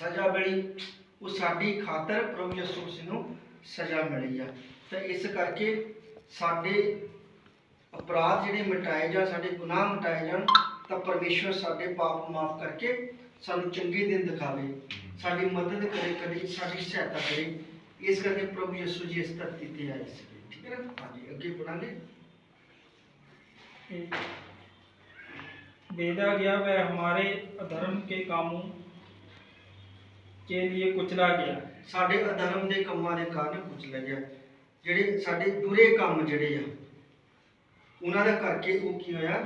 ਸਜ਼ਾ ਮਿਲੀ ਉਹ ਸਾਡੀ ਖਾਤਰ ਪ੍ਰਭੂ ਯਿਸੂ ਮਸੀਹ ਨੂੰ ਸਜ਼ਾ ਮਿਲੀ ਆ ਤਾਂ ਇਸ ਕਰਕੇ ਸਾਡੇ ਅਪਰਾਧ ਜਿਹੜੇ ਮਿਟਾਏ ਜਾਣ ਸਾਡੇ ਗੁਨਾਹ ਮਿਟਾਏ ਜਾਣ ਤਾਂ ਪਰਮੇਸ਼ਵਰ ਸਾਡੇ ਪਾਪ ਮਾਫ ਕਰਕੇ ਸਾਨੂੰ ਚੰਗੇ ਦਿਨ ਦਿਖਾਵੇ ਸਾਡੀ ਮਦਦ ਕਰੇ ਕਰੇ ਸਾਡੀ ਸਹਾਇਤਾ ਕਰੇ ਇਸ ਕਰਕੇ ਪ੍ਰਭੂ ਯਿਸੂ ਜੀ ਇਸ ਧਰਤੀ ਤੇ ਆਏ ਸੀ ਠੀਕ ਹੈ ਨਾ ਹਾਂਜੀ ਅੱਗੇ ਪੜਾਂਗੇ भेजा गया वह हमारे अधर्म के कामों के लिए कुचला गया ਸਾਡੇ ਅਧਰਮ ਦੇ ਕੰਮਾਂ ਦੇ ਕਾਰਨ ਕੁਚਲਿਆ ਗਿਆ ਜਿਹੜੇ ਸਾਡੇ ਬੁਰੇ ਕੰਮ ਜਿਹੜੇ ਆ ਉਹਨਾਂ ਦਾ ਕਰਕੇ ਉਹ ਕੀ ਹੋਇਆ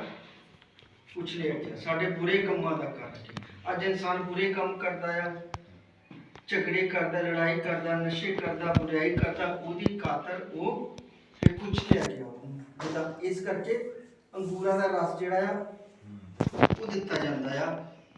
ਕੁਚਲਿਆ ਗਿਆ ਸਾਡੇ ਬੁਰੇ ਕੰਮਾਂ ਦਾ ਕਰਕੇ ਅੱਜ ਇਨਸਾਨ ਬੁਰੇ ਕੰਮ ਕਰਦਾ ਆ ਝਗੜੇ ਕਰਦਾ ਲੜਾਈ ਕਰਦਾ ਨਸ਼ੇ ਕਰਦਾ ਬੁਰਾਈ ਕਰਦਾ ਉਹਦੀ ਖਾਤਰ ਉਹ ਫਿਰ ਕੁਚਲਿਆ ਗਿਆ ਉਹਨੂੰ। ਜਿੱਦਾਂ ਇਸ ਕਰਕੇ ਅੰਗੂਰਾਂ ਦਾ ਰਸ ਜਿਹੜਾ ਆ ਉਹ ਦਿੱਤਾ ਜਾਂਦਾ ਆ ਅਹ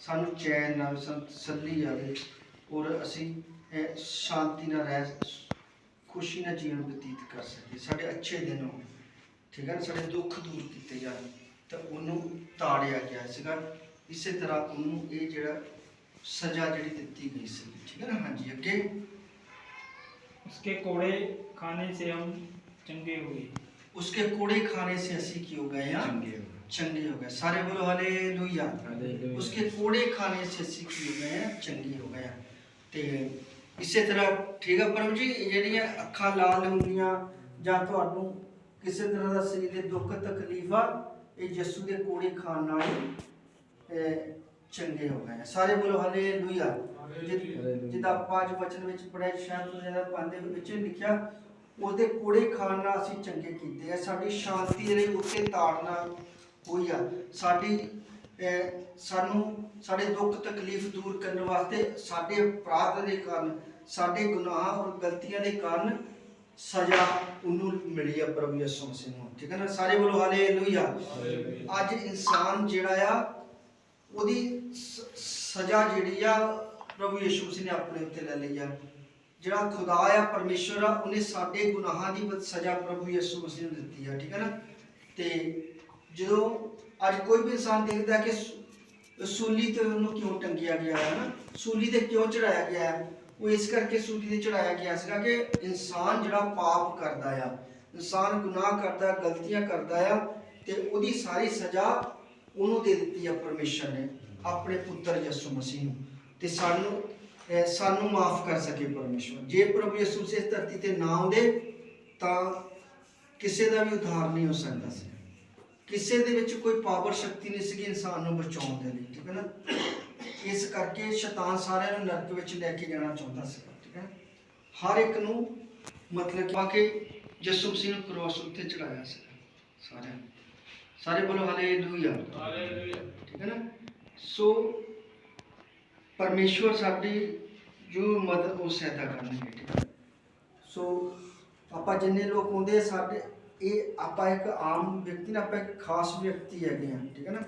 ਸਾਨੂੰ ਚੈਨ ਨਾਲ ਸਾਨੂੰ ਤਸੱਲੀ ਆਵੇ ਔਰ ਅਸੀਂ ਇਹ ਸ਼ਾਂਤੀ ਨਾਲ ਰਹਿ ਖੁਸ਼ੀ ਨਾਲ ਜੀਵਨ ਬਤੀਤ ਕਰ ਸਕੀਏ ਸਾਡੇ ਅੱਛੇ ਦਿਨ ਹੋਣ ਠੀਕ ਹੈ ਨਾ ਸਾਡੇ ਦੁੱਖ ਦੂਰ ਕੀਤੇ ਜਾਣ ਤਾਂ ਉਹਨੂੰ ਤਾੜਿਆ ਗਿਆ ਸੀਗਾ ਇਸੇ ਤਰ੍ਹਾਂ ਉਹਨੂੰ ਇਹ ਜਿਹੜਾ ਸਜ਼ਾ ਜਿਹੜੀ ਦਿੱਤੀ ਗਈ ਸੀ ਠੀਕ ਹੈ ਨਾ ਹਾਂਜੀ ਅੱਗੇ उसके कोड़े खाने से हम चंगे हुए ਉਸਕੇ ਕੋੜੇ ਖਾਣੇ ਸੇ ਅਸੀਂ ਕੀ ਹੋ ਗਏ ਹਾਂ ਚੰਗੇ ਹੋ ਗਏ ਸਾਰੇ ਬੋਲੋ ਹਾਲੇਲੂਇਆ उसके कोड़े खाने से ਅਸੀਂ ਕੀ ਹੋ ਗਏ ਆ ਚੰਗੇ ਹੋ ਗਏ ਆ ਤੇ ਇਸੇ ਤਰ੍ਹਾਂ ਠੀਕ ਆ ਪਰਮ ਜੀ ਇਹ ਜਿਹੜੀਆਂ ਅੱਖਾਂ ਲਾਲ ਹੁੰਦੀਆਂ ਜਾਂ ਤੁਹਾਨੂੰ ਕਿਸੇ ਤਰ੍ਹਾਂ ਦਾ ਸਰੀਰ ਦੇ ਦੁੱਖ ਤਕਲੀਫ ਆ ਇਹ ਯਿਸੂ ਦੇ ਕੋੜੇ ਖਾਣ ਨਾਲ ਹੀ, ਅਹ, ਚੰਗੇ ਹੋ ਗਏ ਆ ਸਾਰੇ ਬੋਲੋ ਹਾਲੇਲੂਇਆ ਜਿ- ਜਿੱਦਾਂ ਆਪਾਂ ਅੱਜ ਵਚਨ ਵਿੱਚ ਪੜਿਆ ਸ਼ਾਇਦ ਤੋਂ ਜ਼ਿਆਦਾ ਪੰਦੇ ਵਿੱਚ ਲਿਖਿਆ ਉਹਦੇ ਕੋੜੇ ਖਾਣ ਨਾਲ ਅਸੀਂ ਚੰਗੇ ਕੀਤੇ ਆ ਸਾਡੀ ਸ਼ਾਂਤੀ ਦੇ ਲਈ ਉੱਤੇ ਤਾੜਨਾ ਹੋਈ ਆ। ਸਾਡੀ ਸਾਨੂੰ ਸਾਡੇ ਦੁੱਖ ਤਕਲੀਫ ਦੂਰ ਕਰਨ ਵਾਸਤੇ ਸਾਡੇ ਅਪਰਾਧ ਦੇ ਕਾਰਨ, ਸਾਡੇ ਗੁਨਾਹ ਔਰ ਗਲਤੀਆਂ ਦੇ ਕਾਰਨ ਸਜ਼ਾ ਉਹਨੂੰ ਮਿਲੀ ਆ ਪ੍ਰਭੂ ਯਿਸੂ ਮਸੀਹ ਨੂੰ। ਠੀਕ ਹੈ ਨਾ? ਸਾਰੇ ਬੋਲੋ ਹਾਲੇਲੂਇਆ। ਅੱਜ ਇਨਸਾਨ ਜਿਹੜਾ ਆ, ਉਹਦੀ ਸਜ਼ਾ ਜਿਹੜੀ ਆ ਪ੍ਰਭੂ ਯਿਸੂ ਮਸੀਹ ਨੇ ਆਪਣੇ ਉੱਤੇ ਲੈ ਲਈ ਆ। ਜਿਹੜਾ ਖੁਦਾ ਆ, ਪਰਮੇਸ਼ਵਰ ਆ, ਉਹਨੇ ਸਾਡੇ ਗੁਨਾਹਾਂ ਦੀ ਸਜ਼ਾ ਪ੍ਰਭੂ ਯਿਸੂ ਮਸੀਹ ਨੂੰ ਦਿੱਤੀ ਆ। ਠੀਕ ਹੈ ਨਾ? ਤੇ ਜਦੋਂ ਅੱਜ ਕੋਈ ਵੀ ਇਨਸਾਨ ਦੇਖਦਾ ਕਿ ਸੂਲੀ ਤੇ ਉਹਨੂੰ ਕਿਉਂ ਟੰਗਿਆ ਗਿਆ ਹੈ ਨਾ? ਸੂਲੀ ਤੇ ਕਿਉਂ ਚੜਾਇਆ ਗਿਆ ਹੈ? ਉਹ ਇਸ ਕਰਕੇ ਸੂਲੀ ਤੇ ਚੜਾਇਆ ਗਿਆ ਸੀਗਾ ਕਿ ਇਨਸਾਨ ਜਿਹੜਾ ਪਾਪ ਕਰਦਾ ਆ, ਇਨਸਾਨ ਗੁਨਾਹ ਕਰਦਾ, ਗਲਤੀਆਂ ਕਰਦਾ ਆ, ਤੇ ਉਹਦੀ ਸਾਰੀ ਸਜ਼ਾ ਉਹਨੂੰ ਦੇ ਦਿੱਤੀ ਆ ਪਰਮੇਸ਼ਰ ਨੇ, ਆਪਣੇ ਪੁੱਤਰ ਯਿਸੂ ਮਸੀਹ ਨੂੰ। ਤੇ ਸਾਨੂੰ ਸਾਨੂੰ ਮਾਫ ਕਰ ਸਕੇ ਪਰਮੇਸ਼ਰ ਜੇ ਪ੍ਰਭੂ ਯਿਸੂ ਇਸ ਧਰਤੀ ਤੇ ਨਾ ਆਉਂਦੇ, ਤਾਂ ਕਿਸੇ ਦਾ ਵੀ ਉਧਾਰ ਨਹੀਂ ਹੋ ਸਕਦਾ ਸੀ। ਕਿਸੇ ਦੇ ਵਿੱਚ ਕੋਈ ਪਾਵਰ ਸ਼ਕਤੀ ਨਹੀਂ ਸੀਗੀ ਇਨਸਾਨ ਨੂੰ ਬਚਾਉਣ ਦੇ ਲਈ ਠੀਕ ਹੈ ਨਾ? ਇਸ ਕਰਕੇ ਸ਼ੈਤਾਨ ਸਾਰਿਆਂ ਨੂੰ ਨਰਕ ਵਿੱਚ ਲੈ ਕੇ ਜਾਣਾ ਚਾਹੁੰਦਾ ਸੀ ਠੀਕ ਹੈ? ਹਰ ਇੱਕ ਨੂੰ ਮਤਲਬ ਕਿ ਯਿਸੂ ਮਸੀਹ ਨੂੰ ਕ੍ਰੋਸ ਉੱਤੇ ਚੜਾਇਆ ਸੀ ਸਾਰਿਆਂ ਨੂੰ। ਸਾਰੇ ਬੋਲੋ ਹਾਲੇਲੂਇਆ ਠੀਕ ਹੈ ਨਾ? ਸੋ ਪਰਮੇਸ਼ਵਰ ਸਾਡੀ ਜੋ ਮਦਦ ਉਹ ਸਹਾਇਤਾ ਕਰਨਗੇ ਠੀਕ ਹੈ ਸੋ ਆਪਾਂ ਜਿੰਨੇ ਲੋਕ ਹੁੰਦੇ ਸਾਡੇ ਇਹ ਆਪਾਂ ਇੱਕ ਆਮ ਵਿਅਕਤੀ ਨਾ ਆਪਾਂ ਇੱਕ ਖਾਸ ਵਿਅਕਤੀ ਹੈਗੇ ਆ ਠੀਕ ਹੈ ਨਾ?